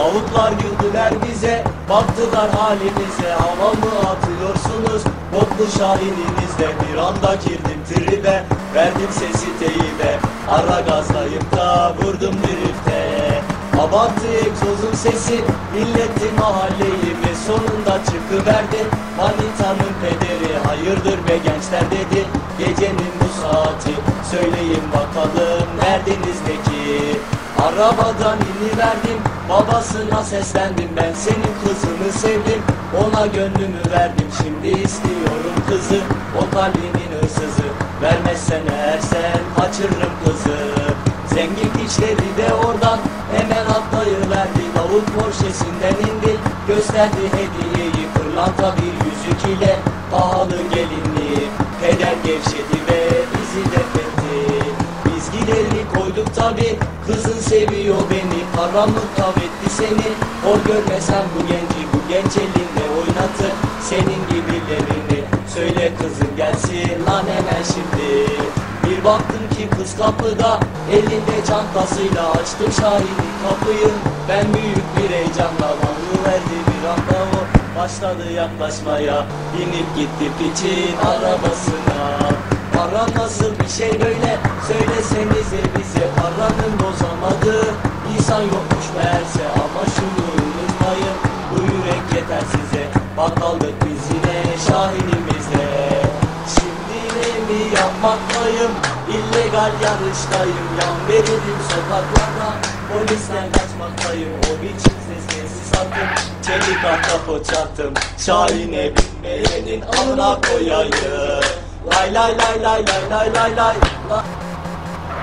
Lavuklar güldüler bize Baktılar halimize. Hava mı atıyorsunuz? Boklu şahininizle Bir anda girdim tribe. Verdim sesi teybe Ara gazlayıp da vurdum drifte. Abartı egzozun sesi Milletti mahalleyi ve sonunda çıkıverdi. Manitanın pederi hayırdır be gençler dedi. Gecenin bu saati söyleyin bakalım neredenizdeki Arabadan iniverdim babasına seslendim Ben senin kızını sevdim ona gönlümü verdim Şimdi istiyorum kızı o kalbinin hırsızı Vermezsen eğer sen kaçırırım kızı. Zengin piçleri de oradan hemen atlayıverdi Davut Porsche'sinden indi gösterdi hediyeyi Pırlanta bir yüzük ile pahalı gelinliği Peder gevşedi ve bizi defetti. Biz gideri koyduk tabi seviyor beni. Karanlık kavetti seni. Hor görmesen bu genci Bu genç elinde oynatır. Senin gibilerini Söyle kızın gelsin lan hemen şimdi. Bir baktım ki kız kapıda. Elinde çantasıyla açtım şahidi kapıyı. Ben büyük bir heyecanla verdi bir anda o Başladı yaklaşmaya Binip gitti piçin arabasına. Para nasıl bir şey böyle size Bak aldık biz yine şahinimizle Şimdi ne mi yapmaktayım? İllegal yarıştayım. Yan verildim sokaklarda. Polisten kaçmaktayım. O biçim sesini sattım Çelik ahtapot çattım Şahine binmeyenin amına koyayım. Lay lay lay lay lay lay lay lay